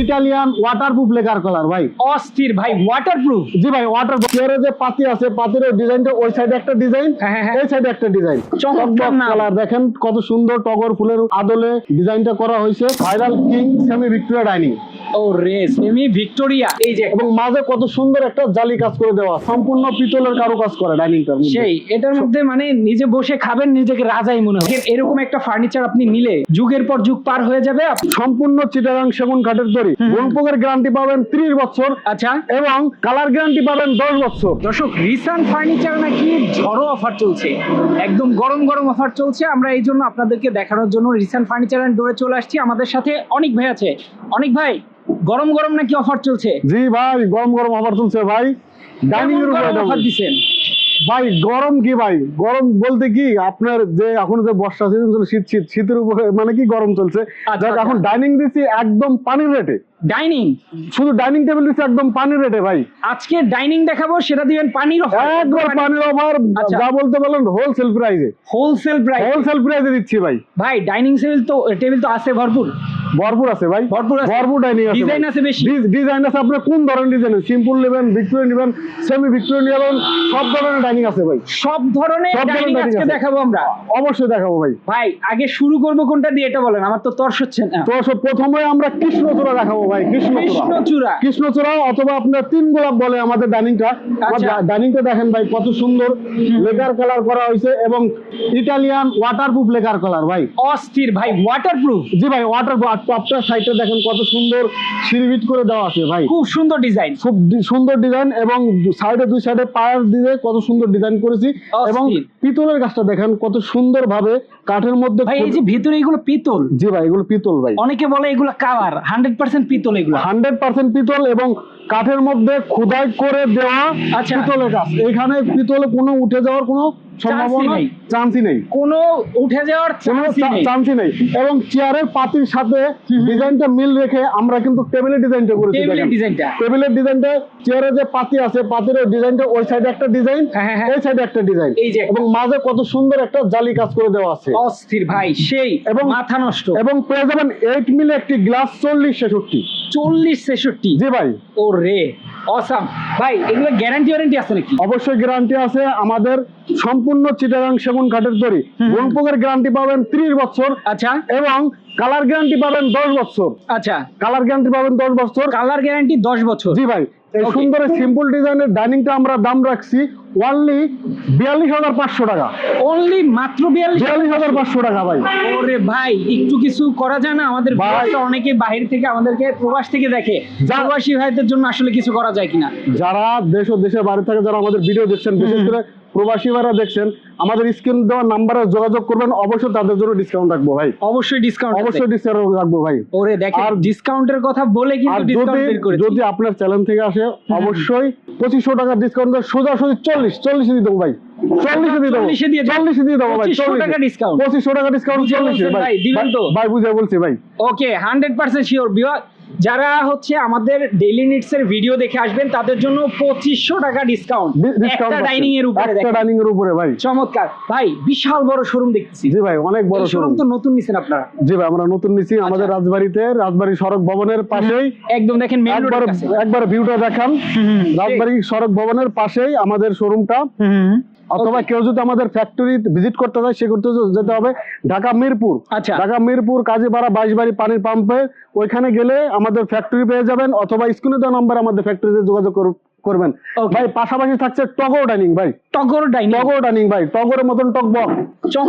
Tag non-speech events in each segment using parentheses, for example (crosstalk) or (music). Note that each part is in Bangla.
ইটালিয়ান ওয়াটারপ্রুফ লেখার কালার ভাই। অস্থির ভাই ওয়াটারপ্রুফ জি ভাই ওয়াটার এর যে পাতি আছে পাতির ডিজাইনটা ওই সাইডে একটা ডিজাইন হ্যাঁ, হ্যাঁ, হ্যাঁ। এই সাইডে একটা ডিজাইন নাম। কালার দেখেন কত সুন্দর টগর ফুলের আদলে ডিজাইনটা করা হয়েছে। Viral king semi Victoria dining ও রে সেমি ভিক্টোরিয়া এই যে এবং মাঝে কত সুন্দর একটা জালি কাজ করে দেওয়া সম্পূর্ণ পিতলের কারু কাজ করে ডাইনিংটার সেই এটার মধ্যে মানে নিজে বসে খাবেন নিজেকে রাজাই মনে হয়। এরকম একটা ফার্নিচার আপনি নিলে যুগের পর যুগ পার হয়ে যাবে সম্পূর্ণ চিটাগাং সেগুন কাঠের দড়ি। গোলপোকের গ্যারান্টি পাবেন ত্রিশ বছর। আচ্ছা। এবং কালার গ্যারান্টি পাবেন দশ বছর। দর্শক রিসান ফার্নিচার নাকি ঝড়ো অফার চলছে। একদম গরম গরম অফার চলছে। আমরা এই জন্য আপনাদেরকে দেখানোর জন্য রিসান ফার্নিচার অ্যান্ড ডোরে চলে আসছি। আমাদের সাথে অনেক ভাই আছে। অনেক ভাই গরম গরম নাকি অফার চলছে? জি ভাই গরম গরম অফার চলছে ভাই। ডাইনিং এর উপরে অফার দিবেন ভাই গরম কি ভাই? গরম বলতে কি আপনার যে এখন যে বর্ষা সিজন চলছে শীত শীত শীতের উপরে মানে কি গরম চলছে? আচ্ছা, যাক আচ্ছা। এখন ডাইনিং দিছি একদম পানির রেটে ডাইনিং শুধু ডাইনিং টেবিল দিচ্ছি একদম পানির রেটে ভাই। আজকে ডাইনিং দেখাবো সেটা দিবেন পানির অফার একবার পানির অফার আচ্ছা। যা বলতে বলেন হোলসেল প্রাইসে হোলসেল প্রাইস হোলসেল প্রাইসে দিচ্ছি ভাই। ভাই ডাইনিং টেবিল তো টেবিল তো আছে ভরপুর। ভরপুর আছে ভাই। ভরপুর আছে। ভরপুর ডাইনিং আছে Design আছে বেশি? ডিজাইন আছে আপনার কোন ধরনের ডিজাইন সিম্পল নেবেন ভিক্টোরিয়া নেবেন সেমি ভিক্টোরিয়া নেবেন সব ধরনের ডাইনিং আছে ভাই। সব ধরনের ডাইনিং আজকে দেখাবো আমরা। অবশ্যই দেখাবো ভাই। ভাই আগে শুরু করব কোনটা দিয়ে এটা বলেন আমার তো তর্স হচ্ছে না। তো প্রথমে আমরা কৃষ্ণচূড়া দেখাবো ভাই কৃষ্ণচূড়া। অথবা আপনার তিন গোলাপ বলে আমাদের ডাইনিংটা। আচ্ছা। ডাইনিংটা দেখেন ভাই কত সুন্দর। লেকার কালার করা হয়েছে এবং ইটালিয়ান ওয়াটারপ্রুফ লেকার কালার ভাই। অস্থির ভাই ওয়াটারপ্রুফ জি ভাই টপটা সাইডটা দেখেন কত সুন্দর করে দেওয়া আছে ভাই। খুব সুন্দর ডিজাইন খুব সুন্দর ডিজাইন এবং সাইডে দুই সাইডে পায়ার দিয়ে কত সুন্দর ডিজাইন করেছি। এবং পিতলের গাছটা দেখেন কত সুন্দর ভাবে কাঠের মধ্যে ভাই এই যে ভিতরে এগুলো পিতল। জি ভাই এগুলো পিতল ভাই। অনেকে বলে এগুলো কালার হান্ড্রেড পার্সেন্ট পিতল। এগুলো হান্ড্রেড পার্সেন্ট পিতল এবং কাঠের মধ্যে খোদাই করে দেওয়া আচ্ছা। পিতলের কাজ এখানে পিতলে কোনো উঠে যাওয়ার কোনো সম্ভাবনা নেই। চান্সই নেই। কোনো উঠে যাওয়ার চান্সই নেই। এবং চেয়ারের পাতির সাথে ডিজাইনটা মিল রেখে আমরা কিন্তু টেবিলের ডিজাইনটা করেছি টেবিলের ডিজাইনটা। টেবিলের যে পাতি আছে পাতির ডিজাইনটা ওই সাইডে একটা ডিজাইন হ্যাঁ, হ্যাঁ, হ্যাঁ। এই সাইডে একটা ডিজাইন। এই যে একটা। এবং মাঝে কত সুন্দর একটা জালি কাজ করে দেওয়া আছে। অস্থির ভাই সেই এবং এবং- মাথা নষ্ট। এবং পেয়ে যাবেন এইট মিলে একটি গ্লাস চল্লিশ ছেষট্টি। চল্লিশ ছেষট্টি। জি ভাই। ও রে অসাম ভাই এগুলো গ্যারান্টি ওয়ারেন্টি আছে নাকি? অবশ্যই গ্যারান্টি আছে। আমাদের সম্পূর্ণ চিটাগাং সেগুন কাঠের দড়ি গোলপোকের গ্যারান্টি পাবেন ত্রিশ বছর আচ্ছা। এবং কালার গ্যারান্টি পাবেন দশ বছর। আচ্ছা। কালার গ্যারান্টি পাবেন দশ বছর। কালার গ্যারান্টি দশ বছর। জি ভাই এই সুন্দর সিম্পল ডিজাইনের ডাইনিংটা আমরা দাম রাখছি বিয়াল্লিশ হাজার পাঁচশো টাকা। অনলি মাত্র বিয়াল্লিশ হাজার পাঁচশো। টাকা ভাই। ওরে ভাই একটু কিছু করা যায় না? আমাদের অনেকে বাইরে থেকে আমাদেরকে প্রবাস থেকে দেখে। প্রবাসী ভাইদের জন্য আসলে কিছু করা যায় কিনা? যারা দেশ ও দেশের বাইরে থেকে যারা আমাদের ভিডিও দেখছেন বিশেষ করে প্রবাসী ভাইরা দেখছেন আমাদের স্ক্রিন দেওয়া নাম্বারে যোগাযোগ করবেন অবশ্যই তাদের জন্য ডিসকাউন্ট রাখব ভাই। অবশ্যই ডিসকাউন্ট অবশ্যই ডিসকাউন্ট রাখব ভাই। ওরে দেখেন আর- ডিসকাউন্টের কথা বলে কিন্তু ডিসকাউন্ট বের করেছি। যদি আপনার চ্যানেল থেকে আসে অবশ্যই পঁচিশশো টাকা ডিসকাউন্ট সোজাসুজি চল্লিশ চল্লিশে দিয়ে দেবো ভাই। চল্লিশে দিয়ে দেবো। 40 দিয়ে দেবো। চল্লিশে দিয়ে দেবো ভাই 2500 টাকা discount। পঁচিশশো টাকা ডিসকাউন্ট চল্লিশে ভাই। ভাই, দিবেন তো? ভাই বুঝে বলছি ভাই। ওকে হান্ড্রেড পার্সেন্ট শিওর যারা হচ্ছে আমাদের ডেইলি নিডস এর ভিডিও দেখে আসবেন তাদের জন্য পঁচিশশো টাকা ডিসকাউন্ট একটা ডাইনিং এর উপরে একটা ডাইনিং এর উপরে ভাই। চমৎকার। ভাই বিশাল বড় শোরুম দেখতেছি। জি ভাই অনেক বড় শোরুম তো নতুন নিছেন আপনারা। জি ভাই আমরা নতুন নিছি আমাদের আচ্ছা। রাজবাড়িতে রাজবাড়ি সড়ক ভবনের পাশেই। একদম দেখেন মেইন রোডের কাছে। একবার ভিউটা দেখান। রাজবাড়ি সড়ক ভবনের পাশেই আমাদের শোরুমটা অথবা কেউ যদি আমাদের ফ্যাক্টরি ভিজিট করতে চায় সে করতে যেতে হবে ঢাকা মিরপুর। আচ্ছা। ঢাকা মিরপুর কাজীপাড়া বাইশবাড়ি পানির পাম্পে। ওইখানে গেলে আমাদের ফ্যাক্টরি পেয়ে যাবেন অথবা স্ক্রিনে দেওয়া নাম্বার আমাদের ফ্যাক্টরিতে যোগাযোগ কর- করবেন। ভাই পাশাপাশি থাকছে টগর ডাইনিং ভাই। টগর ডাইনিং টগর ডাইনিং ভাই। টগরের মতন টকবক।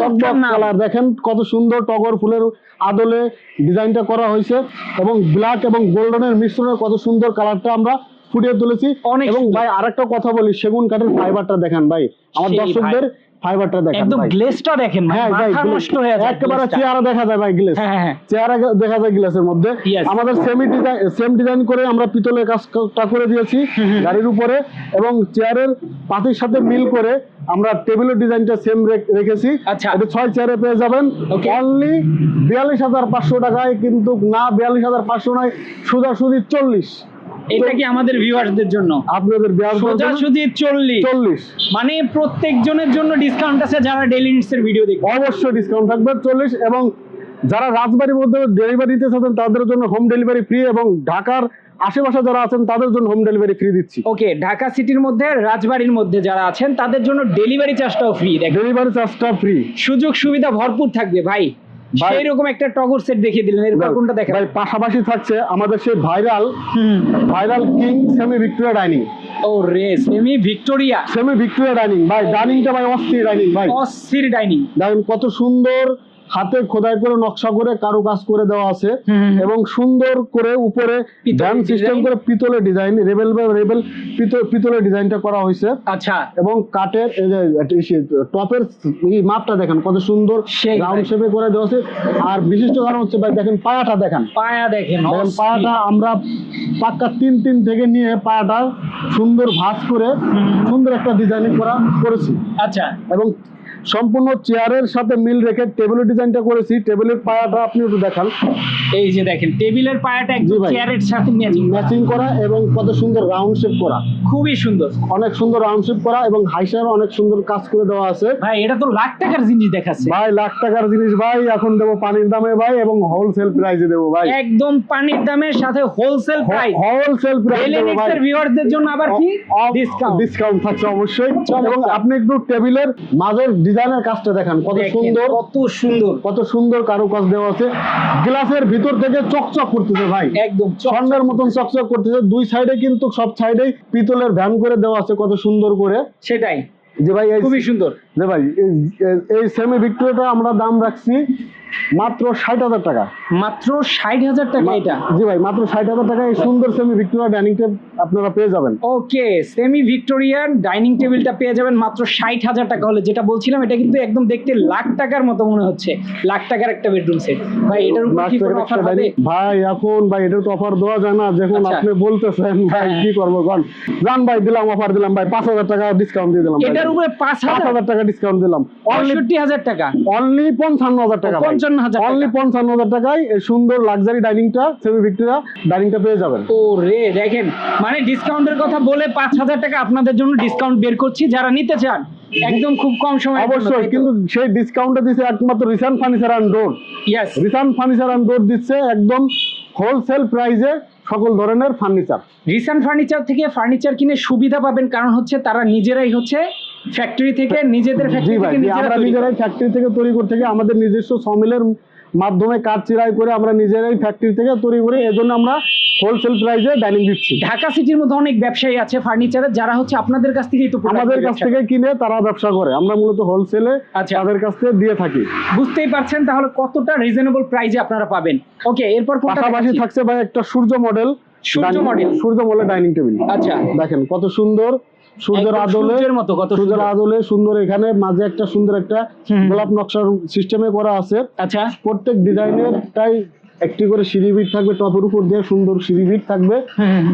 টকবক। কালার দেখেন কত সুন্দর টগর ফুলের আদলে ডিজাইনটা করা হয়েছে এবং ব্ল্যাক এবং গোল্ডেনের মিশ্রণে কত সুন্দর কালারটা আমরা ফুটিয়ে তুলেছি। এবং ভাই আরেকটা কথা বলি সেগুন কাঠের ফাইবারটা দেখেন ভাই। আমার দর্শকদের ফাইবারটা দেখেন একদম ভাই। গ্লেজটা দেখেন ভাই হ্যাঁ মাথা নষ্ট হয়ে যায় একেবারে চেহারা দেখা যায় ভাই গ্লেস হ্যাঁ হ্যাঁ। চেহারা দেখা যায় গ্লাসের মধ্যে। আমাদের সেমি ডিজাইন সেম ডিজাইন করে আমরা পিতলের কাজটা করে দিয়েছি গাড়ির উপরে এবং চেয়ারের পাতির সাথে মিল করে আমরা টেবিলের ডিজাইনটা সেম রেখেছি। আচ্ছা। এটা ছয় চেয়ারে পেয়ে যাবেন. অনলি বিয়াল্লিশ হাজার পাঁচশো টাকায় কিন্তু না বিয়াল্লিশ হাজার পাঁচশো নয় সোজাসুজি চল্লিশ। এটা কি আমাদের ভিউয়ার্সদের জন্য? আপনাদের সোজা সুজি চল্লিশ। চল্লিশ। মানে প্রত্যেক জনের জন্য ডিসকাউন্ট আছে যারা ডেইলি নিডস এর ভিডিও দেখবে। অবশ্যই ডিসকাউন্ট থাকবে চল্লিশ এবং যারা রাজবাড়ির মধ্যে ডেলিভারি দিতে চাচ্ছেন তাদের জন্য হোম ডেলিভারি ফ্রি এবং ঢাকার আশেপাশে যারা আছেন তাদের জন্য হোম ডেলিভারি ফ্রি দিচ্ছি। ওকে ঢাকা সিটির মধ্যে রাজবাড়ির মধ্যে যারা আছেন তাদের জন্য ডেলিভারি চার্জটাও ফ্রি ডেলিভারি চার্জটা ফ্রি সুযোগ সুবিধা ভরপুর থাকবে ভাই- সেই রকম একটা টগর সেট দেখিয়ে দিলেন। এরপর কোনটা দেখেন ভাই পাশাপাশি থাকছে আমাদের সেই viral viral king semi Victoria dining. ও রে semi Victoria. Semi Victoria dining. ভাই ডাইনিংটা ভাই অস্থির ডাইনিং ভাই। অস্থির ডাইনিং। দেখেন কত সুন্দর হাতে খোদাই করে নকশা করে কারু কাজ করে দেওয়া আছে এবং সুন্দর করে উপরে ভ্যান সিস্টেম করে পিতলের ডিজাইন রেবেল বা রেবেল পিতলের ডিজাইনটা করা হয়েছে। আচ্ছা। এবং কাঠের এই টপের মাপটা দেখেন কত সুন্দর রাউন্ড শেপে করে দেওয়া আছে। আর বিশিষ্ট কারণ হচ্ছে ভাই দেখেন পায়াটা দেখেন। পায়া দেখেন দেখেন পায়াটা আমরা পাক্কা তিন তিন থেকে নিয়ে পায়াটা সুন্দর ভাঁজ করে সুন্দর একটা ডিজাইনিং করা করেছি। আচ্ছা। এবং সম্পূর্ণ চেয়ারের সাথে মিল রেখে টেবিলের ডিজাইনটা করেছি। টেবিলের পায়াটা আপনি একটু দেখান। এই যে দেখেন টেবিলের পায়াটা একদম চেয়ারের সাথে ম্যাচিং ম্যাচিং করা এবং কত সুন্দর রাউন্ড শেপ করা। খুবই সুন্দর। অনেক সুন্দর রাউন্ড শেপ করা এবং হাই সাহেব অনেক সুন্দর কাজ করে দেওয়া আছে। ভাই এটা তো লাখ টাকার জিনিস দেখাচ্ছে। ভাই লাখ টাকার জিনিস ভাই এখন দেবো পানির দামে ভাই এবং হোলসেল প্রাইসে দেবো ভাই। একদম পানির দামের সাথে হোলসেল প্রাইস হোলসেল প্রাইস এলিনিক্সের ভিউয়ারদের জন্য আবার কি? ডিসকাউন্ট ডিসকাউন্ট থাকছে অবশ্যই। এবং আপনি একটু টেবিলের মাঝের ডিজাইনের কাজটা দেখেন কত সুন্দর। কত সুন্দর। কত সুন্দর কারুকাজ দেওয়া আছে। গ্লাসের ভিতর থেকে চকচক করতেছে ভাই। একদম স্বর্ণের মতন চকচক করতেছে। দুই সাইডে কিন্তু সব সাইডে পিতলের ভ্যান করে দেওয়া আছে কত সুন্দর করে। সেটাই। যে ভাই খুবই সুন্দর। যে ভাই এই- সেমি ভিক্টোরিয়াটা আমরা দাম রাখছি মাত্র ষাট হাজার টাকা। মাত্র ষাট হাজার টাকা এটা? জি ভাই মাত্র ষাট হাজার টাকা এই সুন্দর সেমি ভিক্টোরিয়া ডাইনিং টেবিল আপনারা পেয়ে যাবেন। ওকে সেমি ভিক্টোরিয়ান ডাইনিং টেবিলটা পেয়ে যাবেন মাত্র ষাট হাজার টাকা হলে। যেটা বলছিলাম এটা কিন্তু একদম দেখতে লাখ টাকার মতো মনে হচ্ছে। লাখ টাকার একটা বেডরুম সেট ভাই এটার উপর কি কোনো অফার হবে? ভাই এখন ভাই এটা তো অফার দেওয়া যায় না। যখন আচ্ছা। আপনি বলতেছেন ভাই হ্যাঁ। কি করব কন? জান ভাই দিলাম অফার দিলাম ভাই পাঁচ হাজার টাকা ডিসকাউন্ট দিয়ে দিলাম। এটার উপরে পাঁচ পাঁচ হাজার হাজার টাকা ডিসকাউন্ট দিলাম। পঁয়ষট্টি হাজার টাকা। অনলি পঞ্চান্ন হাজার টাকা পঞ্চান্ন হাজার অনলি পঞ্চান্ন হাজার টাকায় এই সুন্দর লাক্সারি ডাইনিংটা সেমি ভিক্টোরিয়া ডাইনিংটা পেয়ে যাবেন। ও রে দেখেন মানে ডিসকাউন্টের কথা বলে পাঁচ হাজার টাকা আপনাদের জন্য ডিসকাউন্ট বের করছি। যারা নিতে চান একদম খুব কম সময় অবশ্যই কিন্তু সেই ডিসকাউন্টটা দিচ্ছে একমাত্র Risan furniture and door yes Risan furniture and door দিচ্ছে একদম হোলসেল প্রাইসে সকল ধরনের ফার্নিচার রিসান ফার্নিচার থেকে ফার্নিচার কিনে সুবিধা পাবেন কারণ হচ্ছে তারা নিজেরাই হচ্ছে ফ্যাক্টরি থেকে নিজেদের ফ্যাক্টরি থেকে আমরা নিজেরাই ফ্যাক্টরি থেকে তৈরি করতে গিয়ে আমাদের নিজস্ব সমিলের মাধ্যমে কাঠ চিরাই করে আমরা নিজেরাই ফ্যাক্টরি থেকে তৈরি করি এজন্য আমরা হোলসেল প্রাইসে ডাইনিং দিচ্ছি। ঢাকা সিটির মধ্যে অনেক ব্যবসায়ী আছে ফার্নিচারের যারা হচ্ছে আপনাদের কাছ থেকেই তো আমাদের কাছ থেকে। কিনে তারা ব্যবসা করে। আমরা মূলত হোলসেলে আচ্ছা। তাদের কাছ থেকে দিয়ে থাকি। বুঝতেই পারছেন তাহলে কতটা রিজনেবল প্রাইসে আপনারা পাবেন? ওকে এরপর পাশাপাশি থাকছে ভাই একটা Surya model Surya model Surya model dining table আচ্ছা। দেখেন কত সুন্দর সূর্যের আদলে মতো কত সূর্যের। আদলে সুন্দর এখানে মাঝে একটা সুন্দর একটা গোলাপ নকশার সিস্টেমে করা আছে। আচ্ছা। প্রত্যেক ডিজাইনের টাই একটি করে সিঁড়ি বিট থাকবে টপের উপর দিয়ে সুন্দর সিঁড়ি বিট থাকবে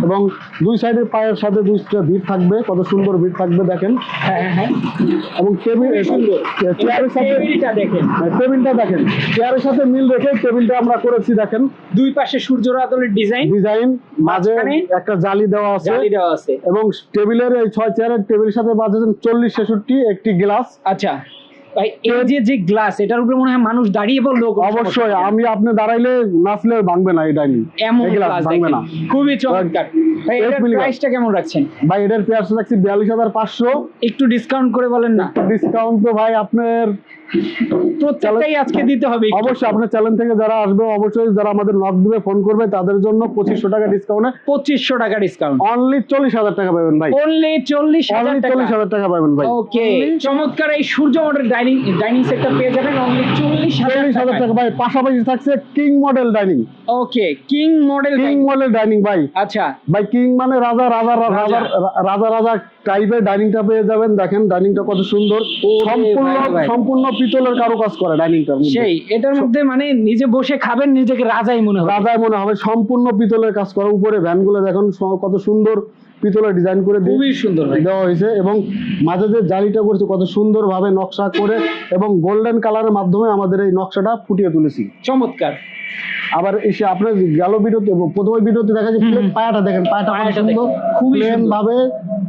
এবং দুই সাইডের পায়ের সাথে দুইটা ভিট থাকবে কত সুন্দর ভিট থাকবে দেখেন। হ্যাঁ হ্যাঁ এবং টেবিল চেয়ারের সাথে টেবিলটা দেখেন। হ্যাঁ, চেয়ারের সাথে মিল রেখে টেবিলটা আমরা করেছি দেখেন। দুই পাশে সূর্যের আদলের ডিজাইন ডিজাইন মাঝে একটা জালি দেওয়া আছে। জালি দেওয়া আছে। এবং টেবিলের এই ছয় চেয়ারের টেবিলের সাথে বাজেছেন চল্লিশ ছেষট্টি একটি গ্লাস। আচ্ছা। ভাই এই যে যে গ্লাস এটার উপরে মনে হয় মানুষ দাঁড়িয়ে বলল অবশ্যই আমি আপনি দাঁড়াইলে নাচলে ভাঙবে না এই ডাইনিং এমন গ্লাস ভাঙবে না। খুবই চমৎকার। ভাই এক এটার মিলিগ্রাম। প্রাইসটা কেমন রাখছেন? ভাই এটার পেয়ার্স রাখছি বিয়াল্লিশ হাজার পাঁচশো। একটু ডিসকাউন্ট করে বলেন না। ডিসকাউন্ট তো ভাই আপনার প্রত্যেকটাই আজকে দিতে হবে অবশ্যই আপনার চ্যানেল থেকে যারা আসবে অবশ্যই যারা আমাদের নক দিবে ফোন করবে তাদের জন্য পঁচিশশো টাকা ডিসকাউন্টে পঁচিশশো টাকা ডিসকাউন্ট অনলি চল্লিশ হাজার টাকা পাবেন ভাই। অনলি চল্লিশ অনলি চল্লিশ হাজার টাকা পাবেন ভাই। ওকে চমৎকার এই সূর্য মডেল ডাইনিং ডাইনিং সেটটা পেয়ে যাবেন অনলি চল্লিশ চল্লিশ হাজার টাকা ভাই পাশাপাশি থাকছে king model dining okay king model king model dining ভাই। আচ্ছা। ভাই কিং মানে রাজা রাজা। রাজা। রাজা রাজা রাজা টাইপের ডাইনিংটা পেয়ে যাবেন। দেখেন ডাইনিংটা কত সুন্দর। সম্পূর্ণ। সম্পূর্ণ পিতলের করে ডাইনিংটার মধ্যে। সেই এটার মধ্যে মানে নিজে বসে খাবেন নিজেকে রাজাই মনে হবে। রাজায় মনে হবে সম্পূর্ণ পিতলের কাজ করা। উপরে ভ্যানগুলো দেখুন কত সুন্দর পিতলের ডিজাইন করে খুবই সুন্দর ভাই। দেওয়া হয়েছে এবং মাঝে যে জালিটা করেছে কত সুন্দরভাবে নকশা করে এবং গোল্ডেন কালারের মাধ্যমে আমাদের এই নকশাটা ফুটিয়ে তুলেছি। চমৎকার। আবার এসে আপনার গেল ভিডিওতে প্রথমে ভিডিওতে দেখা যায় হুম, পায়াটা দেখেন পায়াটা সুন্দর। খুবই ভাবে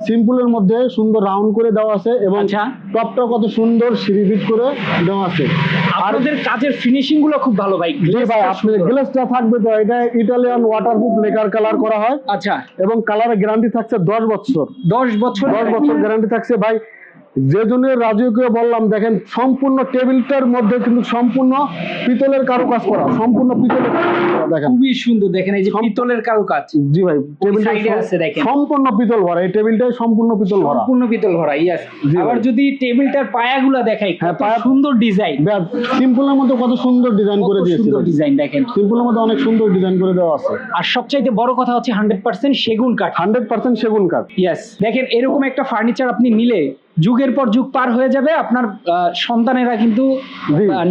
সিম্পলের মধ্যে সুন্দর রাউন্ড করে দেওয়া আছে এবং আচ্ছা। টপটা কত সুন্দর সিরিবিট করে দেওয়া আছে। আপনাদের কাজের ফিনিশিংগুলো খুব ভালো ভাই জি ভাই টা গ্লাসটা থাকবে তো এটা ইটালিয়ান ওয়াটারপ্রুফ লেকার কালার করা হয়। আচ্ছা। এবং কালারের গ্যারান্টি থাকছে দশ বছর। দশ বছর দশ বছর গ্যারান্টি থাকছে ভাই। যে জন্য রাজুকে বললাম দেখেন সম্পূর্ণ টেবিলটার মধ্যে কিন্তু সম্পূর্ণ পিতলের কারুকাজ করা সম্পূর্ণ পিতলের করা দেখেন। খুবই সুন্দর দেখেন এই যে পিতলের কারুকাজ। জি ভাই টেবিলটা আছে দেখেন। সম্পূর্ণ পিতল ভরা এই টেবিলটাই সম্পূর্ণ পিতল ভরা। সম্পূর্ণ পিতল ভরা ইয়াস আবার যদি টেবিলটার পায়াগুলো দেখাই হ্যাঁ, পায়া- সুন্দর ডিজাইন সিম্পলের মধ্যে কত সুন্দর ডিজাইন করে দিয়েছে সুন্দর ডিজাইন দেখেন। সিম্পলের মধ্যে অনেক সুন্দর ডিজাইন করে দেওয়া আছে। আর সবচাইতে বড় কথা হচ্ছে হান্ড্রেড পার্সেন্ট সেগুন কাঠ। হান্ড্রেড পার্সেন্ট সেগুন কাঠ। ইয়েস দেখেন এরকম একটা ফার্নিচার আপনি নিলে যুগের পর যুগ পার হয়ে যাবে আপনার সন্তানেরা কিন্তু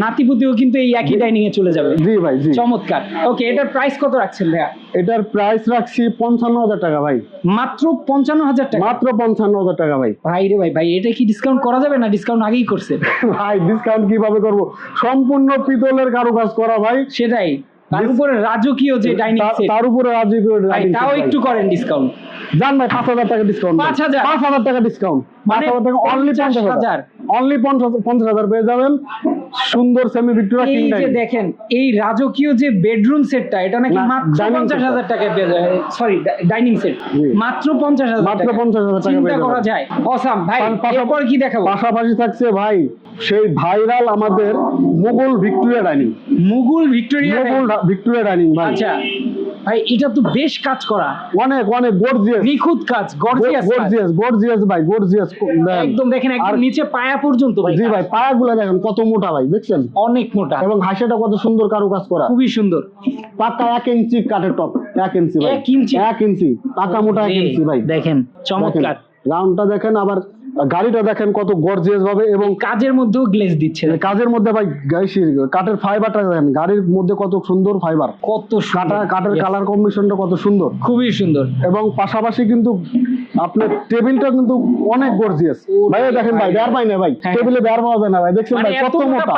নাতিপুতিও কিন্তু এই একই ডাইনিং এ চলে যাবে। জি ভাই জি। চমৎকার। ওকে এটার প্রাইস কত রাখছেন ভাইয়া? এটার প্রাইস রাখছি পঞ্চান্ন হাজার টাকা ভাই। মাত্র পঞ্চান্ন হাজার টাকা? মাত্র পঞ্চান্ন হাজার টাকা ভাই। ভাই রে ভাই ভাই এটা কি ডিসকাউন্ট করা যাবে না ডিসকাউন্ট আগেই করছে? ভাই ডিসকাউন্ট কীভাবে করব? সম্পূর্ণ পিতলের কারুকাজ করা ভাই। সেটাই। তার উপরে রাজকীয় যে ডাইনিং সেট তার উপরে রাজকীয় তাও একটু করেন ডিসকাউন্ট জান ভাই পাঁচ হাজার টাকা ডিসকাউন্ট 5,000 পাঁচ হাজার? টাকা ডিসকাউন্ট পাঁচ মানে হাজার টাকা অনলি পঞ্চাশ হাজার। অনলি পঞ্চাশ পঞ্চাশ হাজার পেয়ে যাবেন। সুন্দর সেমি ভিক্টোরিয়া কিং এই যে দেখেন এই রাজকীয় যে বেডরুম সেটটা এটা নাকি মাত্র পঞ্চাশ হাজার টাকায় পেয়ে যায় সরি ডাইনিং সেট মাত্র পঞ্চাশ হাজার মাত্র টাকা। 50,000 টাকা চিন্তা করা যায়। অসাম ভাই পাশা- পাশা- এরপর কি দেখাবো? পাশাপাশি থাকছে ভাই সেই ভাইরাল আমাদের Mughal Victoria dining Mughal Victoria Mughal Victoria dining ভাই। আচ্ছা। ভাই এটা তো বেশ কাজ করা। অনেক অনেক গর্জিয়াস নিখুঁত কাজ গর্জিয়াস গর্জিয়াস গর্জিয়াস ভাই গর্জিয়াস একদম দেখেন একদম নিচে পায়া পর্যন্ত ভাই। জি ভাই পায়াগুলো দেখেন কত মোটা ভাই দেখছেন? অনেক মোটা। এবং হাসিটা কত সুন্দর কারুকাজ করা। খুবই সুন্দর। পাকা এক ইঞ্চি কাঠের টপ এক ইঞ্চি ভাই। এক ইঞ্চি? এক ইঞ্চি পাকা মোটা এক ইঞ্চি ভাই। দেখেন চমৎকার। রাউন্ডটা দেখেন আবার গাড়িটা দেখেন কত গর্জিয়াস ভাবে এবং কাজের মধ্যেও গ্লেজ দিচ্ছে। কাজের মধ্যে ভাই কাঠের ফাইবারটা দেখেন গাড়ির মধ্যে কত সুন্দর ফাইবার কত কাটা। কাঠের কালার কম্বিনেশনটা কত সুন্দর। খুবই সুন্দর। এবং পাশাপাশি কিন্তু আপনার টেবিলটা কিন্তু অনেক গর্জিয়াস ভাই দেখেন ভাই বের পাই না ভাই। হ্যাঁ। টেবিলে বের পাওয়া যায় না ভাই। দেখছেন মানে ভাই কত মোটা।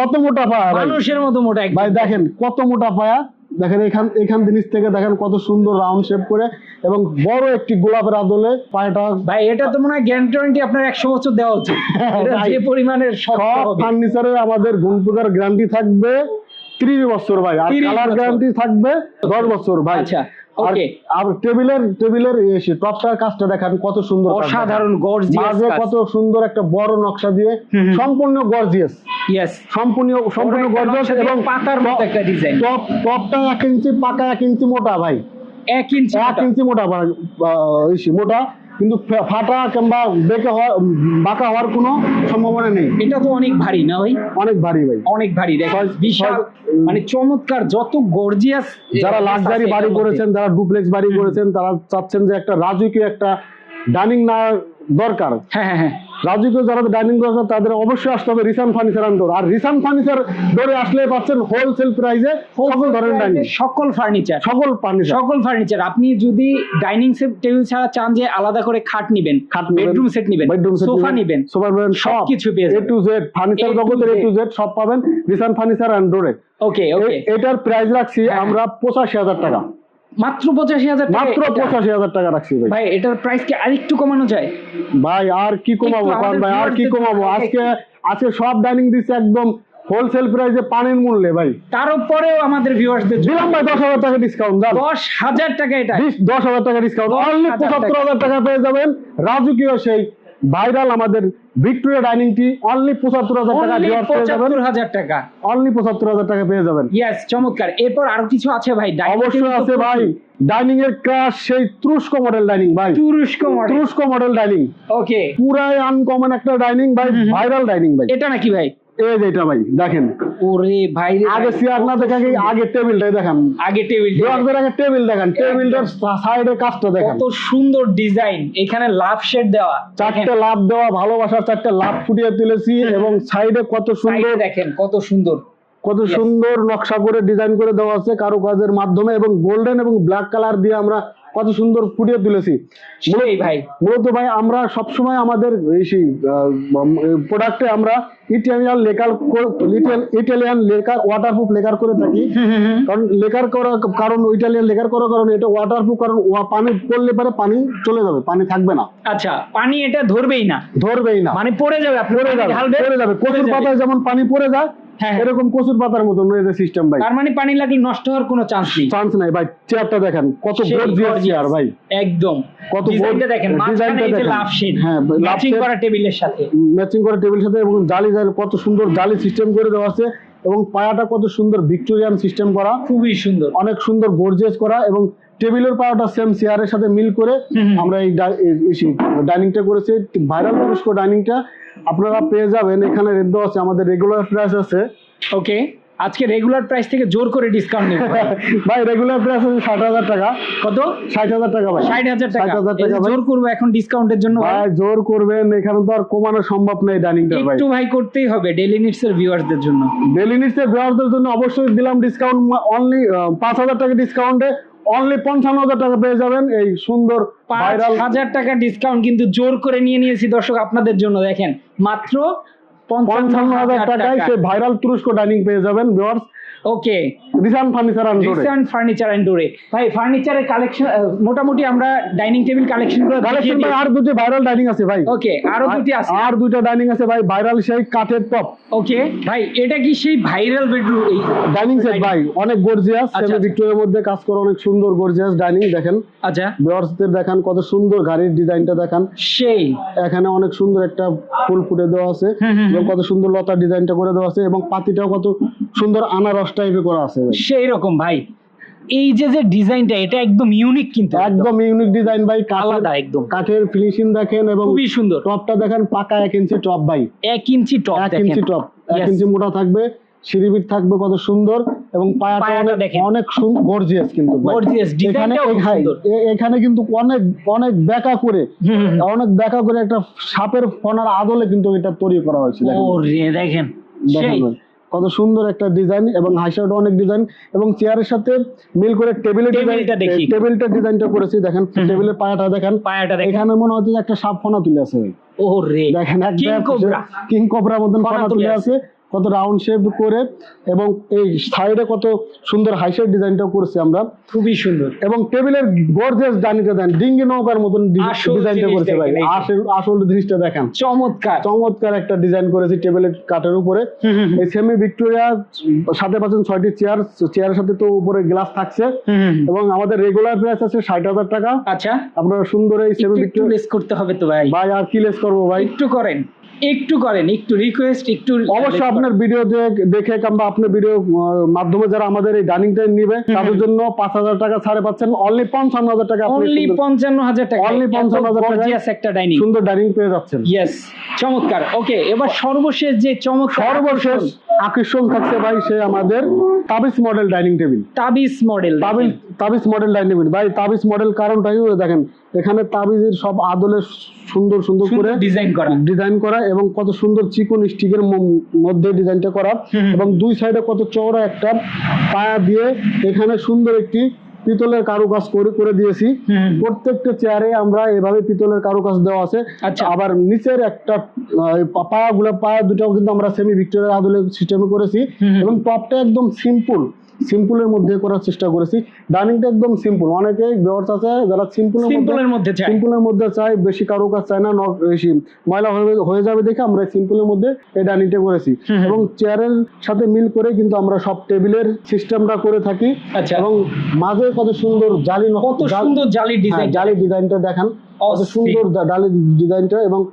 কত মোটা পায়া মানুষের মতো মোটা ভাই দেখেন কত মোটা পায়া। দেখেন এখান এখান জিনিস থেকে দেখেন কত সুন্দর রাউন্ড শেপ করে এবং বড় একটি গোলাপের আদলে পায়টা ভাই এটা তো মনে হয় গ্যারান্টি আপনার একশো বছর দেওয়া উচিত। (laughs) যে পরিমাণের সব ফার্নিচারে আমাদের গুণপুকার গ্যারান্টি থাকবে ত্রিশ বছর ভাই। আর কালার গ্যারান্টি থাকবে দশ বছর ভাই। আচ্ছা, আর টেবিলের টেবিলের টপটার কাজটা দেখেন কত সুন্দর অসাধারণ গর্জিয়াস কত সুন্দর একটা বড় নকশা দিয়ে। সম্পূর্ণ গর্জিয়াস ইয়েস সম্পূর্ণ সম্পূর্ণ গর্জিয়াস এবং পাতার মতো একটা ডিজাইন টপ টপটা এক ইঞ্চি পাকা এক ইঞ্চি মোটা ভাই। এক ইঞ্চি ইঞ্চি মোটা মোটা। কিন্তু ফাটা কিংবা বেঁকে হওয়া বাঁকা হওয়ার কোনো সম্ভাবনা নেই। এটা তো অনেক ভারী না ভাই? অনেক ভারী ভাই। অনেক ভারী বিশাল মানে চমৎকার যত গর্জিয়াস যারা লাক্সারি বাড়ি করেছেন যারা ডুপ্লেক্স বাড়ি করেছেন তারা চাচ্ছেন যে একটা রাজকীয় একটা ডাইনিং না দরকার। হ্যাঁ হ্যাঁ হ্যাঁ। রাজকীয় যারা ডাইনিং দরকার তাদের অবশ্যই আসতে হবে রিসান ফার্নিচার অ্যান্ড ডোর আর রিসান ফার্নিচার ডোরে আসলে পাচ্ছেন হোলসেল প্রাইসে সকল ধরনের ডাইনিং সকল ফার্নিচার সকল ফার্নিচার সকল ফার্নিচার আপনি যদি ডাইনিং সেট টেবিল ছাড়া চান যে আলাদা করে খাট নিবেন খাট বেডরুম সেট নিবেন বেডরুম সেট সোফা নিবেন সোফা নেবেন সব কিছু পেয়ে এ টু জেড ফার্নিচার জগতের এ টু জেড সব পাবেন রিসান ফার্নিচার অ্যান্ড ডোরে ওকে ওকে এটার প্রাইস রাখছি হ্যাঁ। আমরা পঁচাশি হাজার টাকা। মাত্র পঁচাশি হাজার মাত্র পঁচাশি হাজার টাকা রাখছি ভাই। ভাই এটার প্রাইস কি আরেকটু কমানো যায়? ভাই আর কি কমাবো? ভাই আর কি কমাবো? আজকে আজকে সব ডাইনিং দিচ্ছে একদম হোলসেল প্রাইসে পানির মূল্যে ভাই। তার উপরেও আমাদের ভিউয়ার্সদের দিলাম ভাই দশ হাজার টাকা ডিসকাউন্ট দাম দশ হাজার টাকা এটা। দশ হাজার টাকা ডিসকাউন্ট অনলি পঁচাত্তর। হাজার টাকা পেয়ে যাবেন। রাজকীয় সেই ভাইরাল আমাদের ভিক্টোরিয়া ডাইনিং টি অনলি পঁচাত্তর হাজার টাকা পঁচাত্তর 75,000 টাকা। অনলি পঁচাত্তর হাজার টাকা পেয়ে যাবেন। ইয়েস চমৎকার। এরপর আরও কিছু আছে ভাই অবশ্যই আছে ভাই। ডাইনিং এর কাজ সেই তুরস্ক মডেল ডাইনিং ভাই। তুরস্ক মডেল তুরস্ক মডেল ডাইনিং ওকে পুরাই আনকমন একটা ডাইনিং ভাই ভাইরাল ডাইনিং ভাই। এটা নাকি ভাই? এই যে এটা ভাই দেখেন। ওরে ভাই আগে চেয়ার না দেখে আগে আগে টেবিলটাই দেখান। আগে টেবিল দোয়ারদের আগে টেবিল দেখান। টেবিলটার সাইডে কাজটা দেখান। কত সুন্দর ডিজাইন। এখানে লাভ শেড দেওয়া। চারটে লাভ দেওয়া ভালোবাসার চারটে লাভ ফুটিয়ে তুলেছি এবং সাইডে কত সুন্দর দেখেন কত সুন্দর। কত সুন্দর নকশা করে ডিজাইন করে দেওয়া আছে কারুকাজের মাধ্যমে এবং গোল্ডেন এবং ব্ল্যাক কালার দিয়ে আমরা কত সুন্দর ফুটিয়ে তুলেছি। ভাই। মূলত ভাই আমরা সবসময় আমাদের এই সেই প্রোডাক্টে আমরা Italian lacquer Italian lacquer waterproof lacquer করে থাকি। কারণ লেকার করার কারণ ইটালিয়ান লেকার করার কারণে এটা ওয়াটারপ্রুফ কারণ পানি পড়লে পরে পানি চলে যাবে পানি থাকবে না। আচ্ছা পানি এটা ধরবেই না। ধরবেই না। মানে পড়ে যাবে পড়ে পানি যাবে পড়ে যাবে। কচুর পাতায় যেমন পানি পড়ে যায়। এরকম কচুর পাতার মতন রয়েছে সিস্টেম ভাই। তার মানে পানি লাগলে নষ্ট হওয়ার কোনো চান্স নেই। চান্স নাই ভাই। চেয়ারটা দেখেন কত গর্জিয়াস চেয়ার ভাই। একদম। কত ডিজাইনটা দেখেন মাঝখানে এই যে। লাভ শেড হ্যাঁ, ম্যাচিং করা টেবিলের সাথে। ম্যাচিং করা টেবিল সাথে এবং জালি জালি কত সুন্দর জালি সিস্টেম করে দেওয়া আছে এবং পায়াটা কত সুন্দর ভিক্টোরিয়ান সিস্টেম করা। খুবই সুন্দর। অনেক সুন্দর গর্জিয়াস করা এবং টেবিলের পায়াটা সেম চেয়ারের সাথে মিল করে। আমরা এই ডাইনিংটা করেছি। ভাইরাল তুরস্ক ডাইনিংটা আপনারা পেয়ে যাবেন এখানে রেট দেওয়া আছে আমাদের রেগুলার প্রাইস আছে। ওকে আজকে রেগুলার প্রাইস থেকে জোর করে ডিসকাউন্ট নেব ভাই। (laughs) রেগুলার প্রাইস আছে ষাট হাজার টাকা। কত? ষাট হাজার টাকা ভাই। ষাট হাজার টাকা। 60,000 এই টাকা জোর করব এখন ডিসকাউন্টের জন্য ভাই। জোর করবেন এখানে তো আর কমানো সম্ভব নেই ডাইনিংটা ভাই। একটু ভাই করতেই হবে ডেলি নিডস এর ভিউয়ারদের জন্য। ডেলি নিডসের গ্রাহকদের জন্য অবশ্যই দিলাম ডিসকাউন্ট অনলি পাঁচ হাজার টাকা ডিসকাউন্টে অনলি পঞ্চান্ন হাজার টাকা পেয়ে যাবেন এই সুন্দর ভাইরাল হাজার টাকা ডিসকাউন্ট কিন্তু জোর করে নিয়ে নিয়েছি দর্শক আপনাদের জন্য দেখেন। মাত্র পঞ্চান্ন হাজার টাকায় সেই ভাইরাল তুরস্ক ডাইনিং পেয়ে যাবেন viewers okay furniture and furniture and ডোরে ভাই ফার্নিচারের কালেকশন মোটামুটি আমরা ডাইনিং টেবিল কালেকশন ভাই আর দুটি ভাইরাল ডাইনিং আছে ভাই। ওকে আরও দুটি আছে। আর দুইটা ডাইনিং আছে ভাই ভাইরাল সেই কাঠের টপ ওকে ভাই এটা কি সেই ভাইরাল বেডরুম এই ডাইনিং সেট ভাই অনেক গর্জিয়াস আচ্ছা, সেমি আচ্ছা। ভিক্টোরিয়ার মধ্যে কাজ করে অনেক সুন্দর গর্জিয়াস ডাইনিং দেখেন। আচ্ছা। ভিউয়ার্সদের দেখান কত সুন্দর গাড়ির ডিজাইনটা দেখান। সেই। এখানে অনেক সুন্দর একটা ফুল ফুটে দেওয়া আছে এবং কত সুন্দর লতা ডিজাইনটা করে দেওয়া আছে এবং পাতিটাও কত সুন্দর আনারস টাইপে করা আছে। সেই রকম ভাই। এই যে যে ডিজাইনটা এটা একদম ইউনিক কিন্তু। একদম ইউনিক ডিজাইন ভাই আলাদা একদম। কাঠের ফিনিশিং দেখেন এবং খুবই সুন্দর। টপটা দেখেন পাকা এক ইঞ্চি টপ ভাই। এক ইঞ্চি টপ এক ইঞ্চি টপ এক ইঞ্চি মোটা থাকবে সিঁড়িবিট থাকবে কত সুন্দর এবং পায়াটা অনেক গর্জিয়াস কিন্তু। Gorgeous, এখানে এখানে- কিন্তু অনেক অনেক ব্যাকা করে। অনেক ব্যাকা করে একটা সাপের ফনার আদলে কিন্তু এটা তৈরি করা হয়েছে দেখেন। দেখেন। কত সুন্দর একটা ডিজাইন এবং হাইশার্ট অনেক ডিজাইন এবং চেয়ারের সাথে মিল করে টেবিলের টেবিলটা দেখি। টেবিলটা ডিজাইনটা করেছি দেখেন টেবিলের পায়াটা দেখেন। পায়াটা দেখেন। এখানে মনে হচ্ছে একটা সাপ ফোনা তুলে আছে। ভাই। ও রে দেখেন কিং কোবরা। কিং কোবরা মতন ফোনা তুলে আছে। কত রাউন্ড শেপ করে এবং এই সাইডে কত সুন্দর হাইশার্ট ডিজাইনটাও করেছি আমরা। খুবই সুন্দর। এবং টেবিলের গর্জিয়াস ডানিটা দেন ডিঙ্গি নৌকার মতন ডিজাইনটা করেছে ভাই। আসল আসল জিনিসটা দেখেন। চমৎকার। চমৎকার একটা ডিজাইন করেছি টেবিলের কাঠের উপরে। এই সেমি ভিক্টোরিয়া সাথে পাচ্ছেন ছয়টি চেয়ার চেয়ারের সাথে তো উপরে গ্লাস থাকছে। এবং আমাদের রেগুলার প্রাইস আছে ষাট হাজার টাকা। আচ্ছা। আপনারা সুন্দর এই সেমি ভিক্টোরিয়া করতে হবে তো ভাই। ভাই আর কি লেস করব ভাই? একটু করেন। একটু করেন একটু রিকোয়েস্ট একটু অবশ্যই আপনার ভিডিও দেখে কিংবা আপনার ভিডিও মাধ্যমে যারা আমাদের এই ডাইনিং টাইম নিবে তাদের জন্য পাঁচ হাজার টাকা ছাড়ে পাচ্ছেন। অনলি পঞ্চান্ন হাজার টাকা অনলি পঞ্চান্ন হাজার টাকা। অনলি পঞ্চান্ন হাজার টাকা একটা ডাইনিং সুন্দর ডাইনিং পেয়ে যাচ্ছেন। ইয়েস চমৎকার। ওকে এবার সর্বশেষ যে চমৎকার সর্বশেষ আকর্ষণ থাকছে ভাই সে আমাদের তাবিজ মডেল ডাইনিং টেবিল তাবিজ মডেল তাবিজ তাবিজ মডেল ডাইনিং টেবিল ভাই তাবিজ মডেল কারণটাই দেখেন? এখানে তাবিজের সব আদলে সুন্দর সুন্দর করে ডিজাইন করা। ডিজাইন করা এবং কত সুন্দর চিকন স্টিকের মধ্যে ডিজাইনটা করা। এবং দুই সাইডে কত চওড়া একটা পায়া দিয়ে এখানে সুন্দর একটি পিতলের কারুকাজ করে করে দিয়েছি। প্রত্যেকটা চেয়ারে আমরা এভাবে পিতলের কারুকাজ দেওয়া আছে। আচ্ছা। আবার নিচের একটা পায়া গুলো পায়া দুটাও কিন্তু আমরা সেমি ভিক্টোরিয়ার আদলে সিস্টেমে করেছি। এবং টপটা একদম সিম্পল সিম্পলের মধ্যে করার চেষ্টা করেছি। ডাইনিংটা একদম সিম্পল। অনেকেই ভিউয়ার্স আছে যারা সিম্পলের সিম্পলের মধ্যে চাই সিম্পলের মধ্যে চাই বেশি কারও কাজ চাই না নক বেশি ময়লা হয়ে হয়ে যাবে দেখে আমরা সিম্পলের মধ্যে এই ডাইনিংটা করেছি। এবং চেয়ারের সাথে মিল করে কিন্তু আমরা সব টেবিলের সিস্টেমটা করে থাকি। আচ্ছা। এবং মাঝে কত সুন্দর জালি কত জাল- সুন্দর জালি হ্যাঁ, ডিজাইন জালি ডিজাইনটা দেখান। কত সুন্দর জালি ডিজাইনটা এবং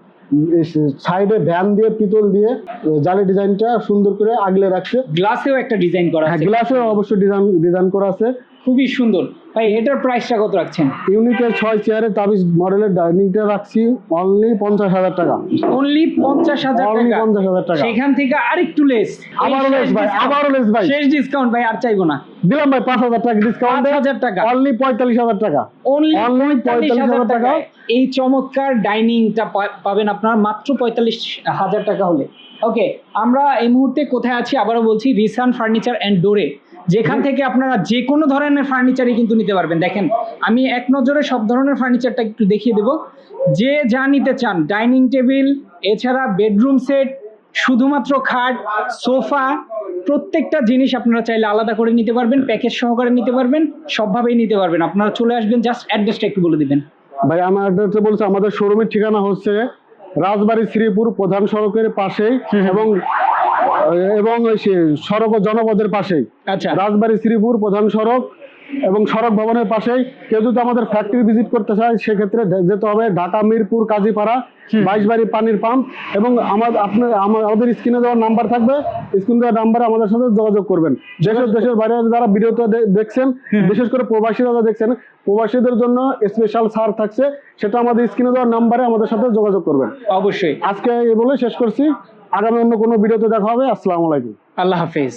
সাইডে ভ্যান দিয়ে পিতল দিয়ে জালের জালি ডিজাইনটা সুন্দর করে আগলে রাখছে। গ্লাসেও একটা ডিজাইন করা হ্যাঁ আছে। গ্লাসে অবশ্যই ডিজাইন ডিজাইন করা আছে। খুবই সুন্দর। ভাই এটার প্রাইসটা কত রাখছেন? ইউনিটের ছয় চেয়ারে তাবিজ মডেলের ডাইনিংটা রাখছি অনলি পঞ্চাশ হাজার টাকা। অনলি পঞ্চাশ হাজার টাকা? 50,000 টাকা। সেখান থেকে আরেকটু লেস আবারও less ভাই, আবারও less ভাই। শেষ ডিসকাউন্ট ভাই আর চাইব না। দিলাম ভাই পাঁচ হাজার টাকা ডিসকাউন্ট পাঁচ হাজার টাকা। অনলি পঁয়তাল্লিশ হাজার টাকা। অনলি Only পঁয়তাল্লিশ হাজার টাকা টাকা। এই চমৎকার ডাইনিংটা পাবেন আপনার মাত্র পঁয়তাল্লিশ হাজার টাকা হলে। ওকে আমরা এই মুহূর্তে কোথায় আছি? আবারও বলছি রিসান ফার্নিচার অ্যান্ড ডোরে যেখান থেকে আপনারা যে কোনো ধরনের ফার্নিচারই কিন্তু নিতে পারবেন। দেখেন আমি এক নজরে সব ধরনের ফার্নিচারটা একটু দেখিয়ে দেব। যে যা নিতে চান ডাইনিং টেবিল এছাড়া বেডরুম সেট শুধুমাত্র খাট সোফা প্রত্যেকটা জিনিস আপনারা চাইলে আলাদা করে নিতে পারবেন প্যাকেজ সহকারে নিতে পারবেন সবভাবেই নিতে পারবেন। আপনারা চলে আসবেন জাস্ট অ্যাড্রেসটা একটু বলে দিবেন। ভাই আমার অ্যাড্রেসে বলছে আমাদের শোরুমের ঠিকানা হচ্ছে রাজবাড়ী শ্রীপুর প্রধান সড়কের পাশেই এবং এবং সড়ক ও জনপদের পাশেই আচ্ছা। রাজবাড়ী শ্রীপুর প্রধান সড়ক এবং সড়ক ভবনের পাশেই কেউ যদি আমাদের ফ্যাক্টরি ভিজিট করতে চায় সেক্ষেত্রে যেতে হবে ঢাকা মিরপুর কাজীপাড়া বাইশবাড়ি পানির পাম্প এবং আমার আপনার আমাদের স্ক্রিনে দেওয়ার নাম্বার থাকবে। স্ক্রিনে দেওয়ার নাম্বারে আমাদের সাথে যোগাযোগ করবেন। দেশের দেশের বাইরে যারা ভিডিওতে দেখছেন বিশেষ করে প্রবাসীরা যারা দেখছেন প্রবাসীদের জন্য স্পেশাল ছাড় থাকছে। সেটা আমাদের স্ক্রিনে দেওয়ার নাম্বারে আমাদের সাথে যোগাযোগ করবেন। অবশ্যই। আজকে এই বলে শেষ করছি। আগামী অন্য কোনো ভিডিওতে দেখা হবে। আসসালামু আলাইকুম। আল্লাহ হাফেজ।